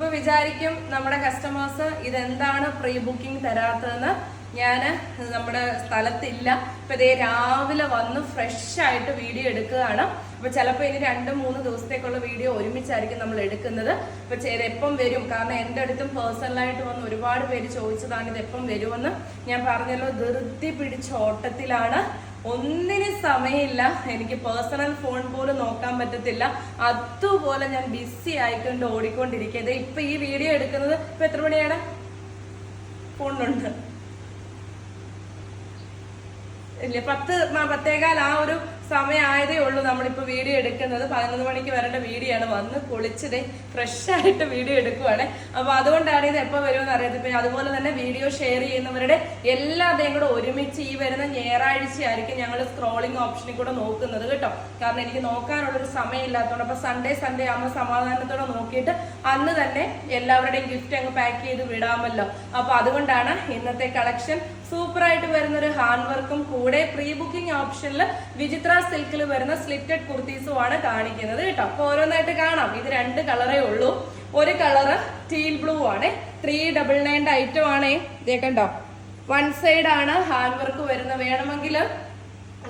ഇപ്പൊ വിചാരിക്കും നമ്മുടെ കസ്റ്റമേഴ്സ് ഇതെന്താണ് പ്രീ ബുക്കിംഗ് തരാത്തതെന്ന്. ഞാൻ നമ്മുടെ സ്ഥലത്തില്ല. ഇപ്പൊ ഇതേ രാവിലെ വന്ന് ഫ്രഷ് ആയിട്ട് വീഡിയോ എടുക്കുകയാണ്. അപ്പോൾ ചിലപ്പോൾ ഇനി രണ്ട് മൂന്ന് ദിവസത്തേക്കുള്ള വീഡിയോ ഒരുമിച്ചായിരിക്കും നമ്മൾ എടുക്കുന്നത്. അപ്പോൾ ചേരെ എപ്പം വരും? കാരണം എന്റെ അടുത്തും പേഴ്സണലായിട്ട് വന്ന് ഒരുപാട് പേര് ചോദിച്ചതാണ് ഇത് എപ്പം വരുമെന്ന്. ഞാൻ പറഞ്ഞല്ലോ ധൃതി പിടിച്ച ഓട്ടത്തിലാണ്. ഒന്നിനും സമയമില്ല. എനിക്ക് പേഴ്സണൽ ഫോൺ പോലും നോക്കാൻ പറ്റത്തില്ല. അതുപോലെ ഞാൻ ബിസി ആയിക്കൊണ്ട് ഓടിക്കൊണ്ടിരിക്കുന്നത് ഇപ്പൊ ഈ വീഡിയോ എടുക്കുന്നത് ഇപ്പൊ എത്ര മണിയാണ്? ഫോണിലുണ്ട് ഇല്ല പത്ത് പത്തേകാൽ ആ ഒരു സമയമായതേ ഉള്ളൂ നമ്മളിപ്പോൾ വീഡിയോ എടുക്കുന്നത്. പതിനൊന്ന് മണിക്ക് വരേണ്ട വീഡിയോ ആണ്. വന്ന് ഫ്രഷ് ആയിട്ട് വീഡിയോ എടുക്കുവാണ്. അപ്പോൾ അതുകൊണ്ടാണ് ഇത് എപ്പോൾ വരുമെന്ന് അറിയാതെ പിന്നെ അതുപോലെ തന്നെ വീഡിയോ ഷെയർ ചെയ്യുന്നവരുടെ എല്ലാവരെയും കൂടെ ഒരുമിച്ച് ഈ വരുന്ന ഞായറാഴ്ച ആയിരിക്കും ഞങ്ങൾ സ്ക്രോളിംഗ് ഓപ്ഷനിൽ കൂടെ നോക്കുന്നത് കേട്ടോ. കാരണം എനിക്ക് നോക്കാനുള്ളൊരു സമയമില്ലാത്തതുകൊണ്ട് അപ്പൊ സൺഡേ സൺഡേ ആകുമ്പോൾ സമാധാനത്തോടെ നോക്കിയിട്ട് അന്ന് തന്നെ എല്ലാവരുടെയും ഗിഫ്റ്റ് അങ്ങ് പാക്ക് ചെയ്ത് വിടാമല്ലോ. അപ്പോൾ അതുകൊണ്ടാണ് ഇന്നത്തെ കളക്ഷൻ സൂപ്പർ ആയിട്ട് വരുന്ന ഒരു ഹാൻഡ് വർക്കും കൂടെ പ്രീ ബുക്കിംഗ് ഓപ്ഷനിൽ വിചിത്ര സിൽക്കിൽ വരുന്ന സ്ലിറ്റഡ് കുർത്തീസും ആണ് കാണിക്കുന്നത് കേട്ടോ. അപ്പൊ ഓരോന്നായിട്ട് കാണാം. ഇത് രണ്ട് കളറേ ഉള്ളൂ. ഒരു കളറ് ടീൽ ബ്ലൂ ആണ്. ത്രീ ഡബിൾ നയന്റെ ഐറ്റം ആണേ. ഇതേക്കണ്ടോ കണ്ടോ? വൺ സൈഡ് ആണ് ഹാൻഡ് വർക്ക് വരുന്നത്. വേണമെങ്കിൽ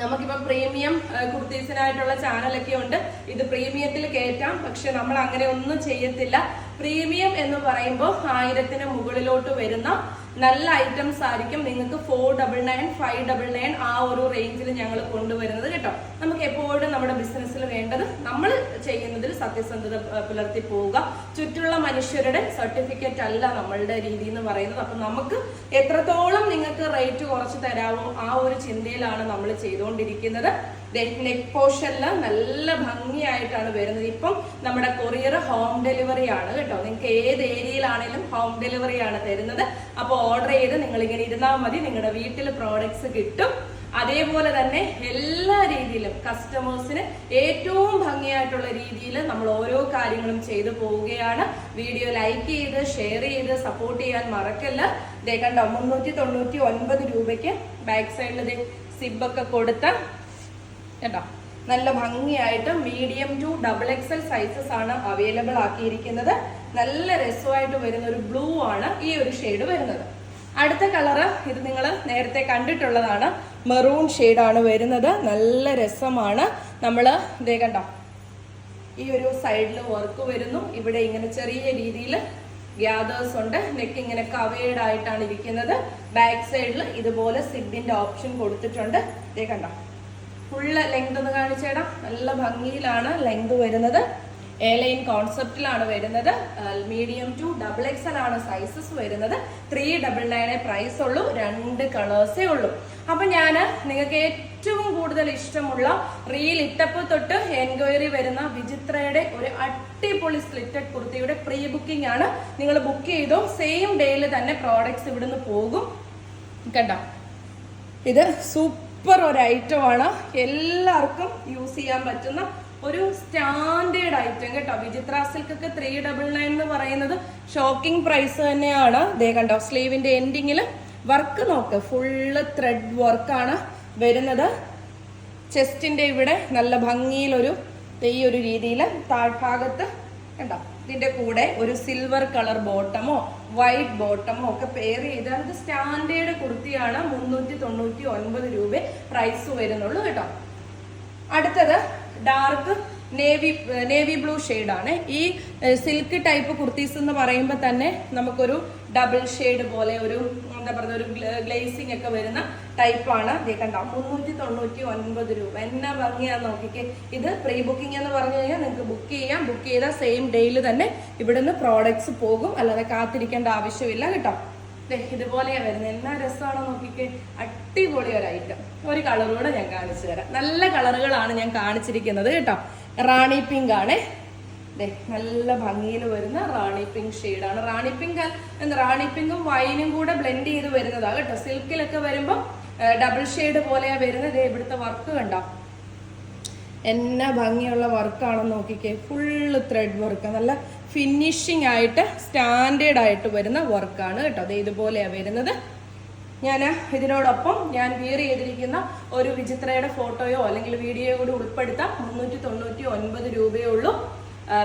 നമുക്കിപ്പോ പ്രീമിയം കുർത്തീസിനായിട്ടുള്ള ചാനലൊക്കെ ഉണ്ട്. ഇത് പ്രീമിയത്തിൽ കയറ്റാം. പക്ഷെ നമ്മൾ അങ്ങനെ ഒന്നും ചെയ്യത്തില്ല. പ്രീമിയം എന്ന് പറയുമ്പോൾ ആയിരത്തിന് മുകളിലോട്ട് വരുന്ന നല്ല ഐറ്റംസ് ആയിരിക്കും നിങ്ങൾക്ക് four double nine five double nine ആ ഒരു റേഞ്ചിൽ ഞങ്ങൾ കൊണ്ടുവരുന്നത് കേട്ടോ. നമുക്ക് എപ്പോഴും നമ്മുടെ ബിസിനസ്സിൽ വേണ്ടത് നമ്മൾ ചെയ്യുന്നതിൽ സത്യസന്ധത പുലർത്തി പോവുക. ചുറ്റുള്ള മനുഷ്യരുടെ സർട്ടിഫിക്കറ്റ് അല്ല നമ്മളുടെ രീതി എന്ന് പറയുന്നത്. അപ്പൊ നമുക്ക് എത്രത്തോളം നിങ്ങൾക്ക് റേറ്റ് കുറച്ച് തരാമോ ആ ഒരു ചിന്തയിലാണ് നമ്മൾ ചെയ്തുകൊണ്ടിരിക്കുന്നത്. നെക്ക് പോർഷനിൽ നല്ല ഭംഗിയായിട്ടാണ് വരുന്നത്. ഇപ്പം നമ്മുടെ കൊറിയർ ഹോം ഡെലിവറി ആണ് കേട്ടോ. നിങ്ങൾക്ക് ഏത് ഏരിയയിലാണെങ്കിലും ഹോം ഡെലിവറി ആണ് തരുന്നത്. അപ്പോൾ ഓർഡർ ചെയ്ത് നിങ്ങൾ ഇങ്ങനെ ഇരുന്നാൽ മതി. നിങ്ങളുടെ വീട്ടിൽ പ്രോഡക്ട്സ് കിട്ടും. അതേപോലെ തന്നെ എല്ലാ രീതിയിലും കസ്റ്റമേഴ്സിന് ഏറ്റവും ഭംഗിയായിട്ടുള്ള രീതിയിൽ നമ്മൾ ഓരോ കാര്യങ്ങളും ചെയ്തു പോവുകയാണ്. വീഡിയോ ലൈക്ക് ചെയ്ത് ഷെയർ ചെയ്ത് സപ്പോർട്ട് ചെയ്യാൻ മറക്കല്ല. ദേ കണ്ടോ മുന്നൂറ്റി തൊണ്ണൂറ്റി ഒൻപത് രൂപയ്ക്ക് ബാക്ക് സൈഡിൽ സിബൊക്കെ കൊടുത്ത കേട്ടോ നല്ല ഭംഗിയായിട്ട് medium to double XL sizes ആണ് അവൈലബിൾ ആക്കിയിരിക്കുന്നത്. നല്ല രസമായിട്ട് വരുന്ന ഒരു ബ്ലൂ ആണ് ഈ ഒരു ഷെയ്ഡ് വരുന്നത്. അടുത്ത കളറ് ഇത് നിങ്ങൾ നേരത്തെ കണ്ടിട്ടുള്ളതാണ്. മെറൂൺ ആണ് വരുന്നത്. നല്ല രസമാണ്. നമ്മൾ ഇതേ കണ്ടോ ഈ ഒരു സൈഡിൽ വർക്ക് വരുന്നു. ഇവിടെ ഇങ്ങനെ ചെറിയ രീതിയിൽ ഗ്യാദേഴ്സ് ഉണ്ട്. നെക്ക് ഇങ്ങനെ കവേഡ് ആയിട്ടാണ് ഇരിക്കുന്നത്. ബാക്ക് സൈഡിൽ ഇതുപോലെ സിബിന്റെ ഓപ്ഷൻ കൊടുത്തിട്ടുണ്ട്. ഇതേ കണ്ടോ ഫുള്ള് ലെങ്ത് ഒന്ന് കാണിച്ചേടാ നല്ല ഭംഗിയിലാണ് ലെങ്ത് വരുന്നത്. എ ലൈൻ കോൺസെപ്റ്റിലാണ് വരുന്നത്. മീഡിയം ടു ഡബിൾ എക്സൽ ആണ് സൈസസ് വരുന്നത്. ത്രീ ഡബിൾ നയനെ പ്രൈസ് ഉള്ളൂ. രണ്ട് കളേഴ്സേ ഉള്ളൂ. അപ്പൊ ഞാൻ നിങ്ങൾക്ക് ഏറ്റവും കൂടുതൽ ഇഷ്ടമുള്ള റീൽ ഇട്ടപ്പോൾ തൊട്ട് എൻക്വയറി വരുന്ന വിചിത്രയുടെ ഒരു അടിപൊളി സ്ലിറ്റഡ് കുർത്തിയുടെ പ്രീ ബുക്കിംഗ് ആണ്. നിങ്ങൾ ബുക്ക് ചെയ്തോ. സെയിം ഡേയിൽ തന്നെ പ്രോഡക്ട്സ് ഇവിടുന്ന് പോകും. കണ്ടോ? ഇത് സൂപ്പർ ഒരു ഐറ്റം ആണ്. എല്ലാവർക്കും യൂസ് ചെയ്യാൻ പറ്റുന്ന ഒരു സ്റ്റാൻഡേർഡ് ഐറ്റം കേട്ടോ. വിചിത്ര സിൽക്ക് ഒക്കെ ത്രീ ഡബിൾ നയൻ എന്ന് പറയുന്നത് ഷോക്കിംഗ് പ്രൈസ് തന്നെയാണ്. ദേ കണ്ടോ സ്ലീവിന്റെ എൻഡിങ്ങിൽ വർക്ക് നോക്ക്. ഫുള്ള് ത്രെഡ് വർക്കാണ് വരുന്നത്. ചെസ്റ്റിന്റെ ഇവിടെ നല്ല ഭംഗിയിലൊരു തെയ്യൊരു ഒരു രീതിയിൽ താഴ്ഭാഗത്ത് കണ്ടോ ഇതിന്റെ കൂടെ ഒരു സിൽവർ കളർ ബോട്ടമോ വൈറ്റ് ബോട്ടമോ ഒക്കെ പെയർ ചെയ്താൽ ഇത് സ്റ്റാൻഡേർഡ് കുർത്തിയാണ് മുന്നൂറ്റി തൊണ്ണൂറ്റി ഒൻപത് രൂപ പ്രൈസ് വരുന്നുള്ളൂ കേട്ടോ. അടുത്തത് ഡാർക്ക് നേവി നേവി ബ്ലൂ ആണ്. ഈ സിൽക്ക് ടൈപ്പ് കുർത്തീസ് എന്ന് പറയുമ്പോൾ തന്നെ നമുക്കൊരു ഡബിൾ ഷെയ്ഡ് പോലെ ഒരു എന്താ പറയുക ഒരു ഗ്ലേസിംഗ് ഒക്കെ വരുന്ന ടൈപ്പാണ് ഇതേ കണ്ട മുന്നൂറ്റി തൊണ്ണൂറ്റി ഒൻപത് രൂപ. എന്നാ ഭംഗിയാന്ന് നോക്കിക്കേ. ഇത് പ്രീ ബുക്കിംഗ് എന്ന് പറഞ്ഞു കഴിഞ്ഞാൽ നിങ്ങൾക്ക് ബുക്ക് ചെയ്യാം. ബുക്ക് ചെയ്താൽ സെയിം ഡേയിൽ തന്നെ ഇവിടുന്ന് പ്രോഡക്ട്സ് പോകും. അല്ലാതെ കാത്തിരിക്കേണ്ട ആവശ്യമില്ല കേട്ടോ. ദേ ഇതുപോലെയാ വരുന്നത് എന്നാ രസമാണോ നോക്കിക്കേ. അടിപൊളി ഒരു ഐറ്റം ഒരു കളർ കൂടെ ഞാൻ കാണിച്ചു തരാം. നല്ല കളറുകളാണ് ഞാൻ കാണിച്ചിരിക്കുന്നത് കേട്ടോ. റാണി പിങ്ക് ആണ്. നല്ല ഭംഗിയിൽ വരുന്ന റാണി പിങ്ക് ഷെയ്ഡാണ് റാണി പിങ്ക് റാണി പിങ്കും വൈനും കൂടെ ബ്ലെൻഡ് ചെയ്ത് വരുന്നതാണ് കേട്ടോ. സിൽക്കിലൊക്കെ വരുമ്പോൾ ഡബിൾ ഷെയ്ഡ് പോലെയാ വരുന്നത്. ഇവിടുത്തെ വർക്ക് കണ്ടോ? എന്നാ ഭംഗിയുള്ള വർക്കാണെന്ന് നോക്കിക്കേ. ഫുള്ള് ത്രെഡ് വർക്ക് നല്ല ഫിനിഷിംഗ് ആയിട്ട് സ്റ്റാൻഡേർഡ് ആയിട്ട് വരുന്ന വർക്കാണ് കേട്ടോ. അത് ഇതുപോലെയാണ് വരുന്നത്. ഞാൻ ഇതിനോടൊപ്പം ഞാൻ വിയർ ചെയ്തിരിക്കുന്ന ഒരു വിചിത്രയുടെ ഫോട്ടോയോ അല്ലെങ്കിൽ വീഡിയോയോ കൂടി ഉൾപ്പെടുത്താം. മുന്നൂറ്റി തൊണ്ണൂറ്റി ഒൻപത് രൂപയേ ഉള്ളൂ.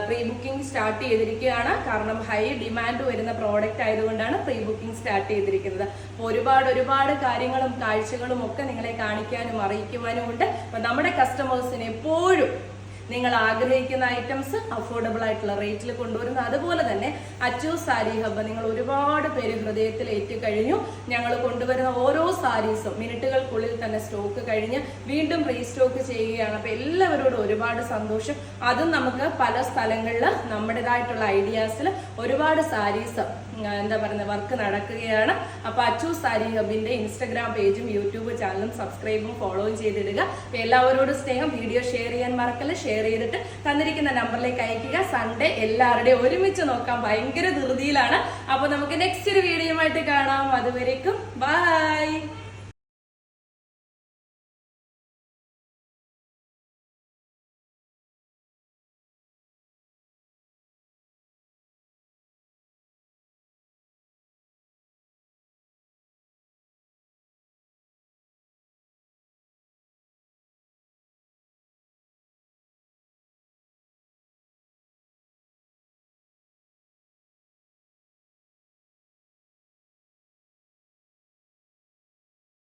പ്രീ ബുക്കിംഗ് സ്റ്റാർട്ട് ചെയ്തിരിക്കുകയാണ്. കാരണം ഹൈ ഡിമാൻഡ് വരുന്ന പ്രോഡക്റ്റ് ആയതുകൊണ്ടാണ് പ്രീ ബുക്കിംഗ് സ്റ്റാർട്ട് ചെയ്തിരിക്കുന്നത്. അപ്പോൾ ഒരുപാട് ഒരുപാട് കാര്യങ്ങളും കാഴ്ചകളും ഒക്കെ നിങ്ങളെ കാണിക്കാനും അറിയിക്കുവാനും ഉണ്ട് അപ്പം നമ്മുടെ കസ്റ്റമേഴ്സിന് എപ്പോഴും നിങ്ങൾ ആഗ്രഹിക്കുന്ന ഐറ്റംസ് അഫോർഡബിൾ ആയിട്ടുള്ള റേറ്റിൽ കൊണ്ടുവരുന്നു. അതുപോലെ തന്നെ അച്ചു സാരി ഹബ്ബ് നിങ്ങൾ ഒരുപാട് പേര് ഹൃദയത്തിൽ ഏറ്റു കഴിഞ്ഞു. ഞങ്ങൾ കൊണ്ടുവരുന്ന ഓരോ സാരീസും മിനിറ്റുകൾക്കുള്ളിൽ തന്നെ സ്റ്റോക്ക് കഴിഞ്ഞ് വീണ്ടും റീസ്റ്റോക്ക് ചെയ്യുകയാണ്. അപ്പൊ എല്ലാവരോടും ഒരുപാട് സന്തോഷം. അതും നമുക്ക് പല സ്ഥലങ്ങളിൽ നമ്മുടേതായിട്ടുള്ള ഐഡിയാസിൽ ഒരുപാട് സാരീസ് എന്താ പറയുന്നത് വർക്ക് നടക്കുകയാണ്. അപ്പൊ അച്ചു സാരി ഹബിന്റെ ഇൻസ്റ്റഗ്രാം പേജും യൂട്യൂബ് ചാനലും സബ്സ്ക്രൈബും ഫോളോയും ചെയ്തിടുക. എല്ലാവരോടും സ്നേഹം വീഡിയോ ഷെയർ ചെയ്യാൻ മറക്കല്ല? ഷെയർ ചെയ്തിട്ട് തന്നിരിക്കുന്ന നമ്പറിലേക്ക് അയക്കുക സൺഡേ എല്ലാവരുടെയും ഒരുമിച്ച് നോക്കാൻ ഭയങ്കര ധൃതിയിലാണ്. അപ്പൊ നമുക്ക് നെക്സ്റ്റ് ഒരു വീഡിയോ ആയിട്ട് കാണാം. അതുവരേക്കും ബൈ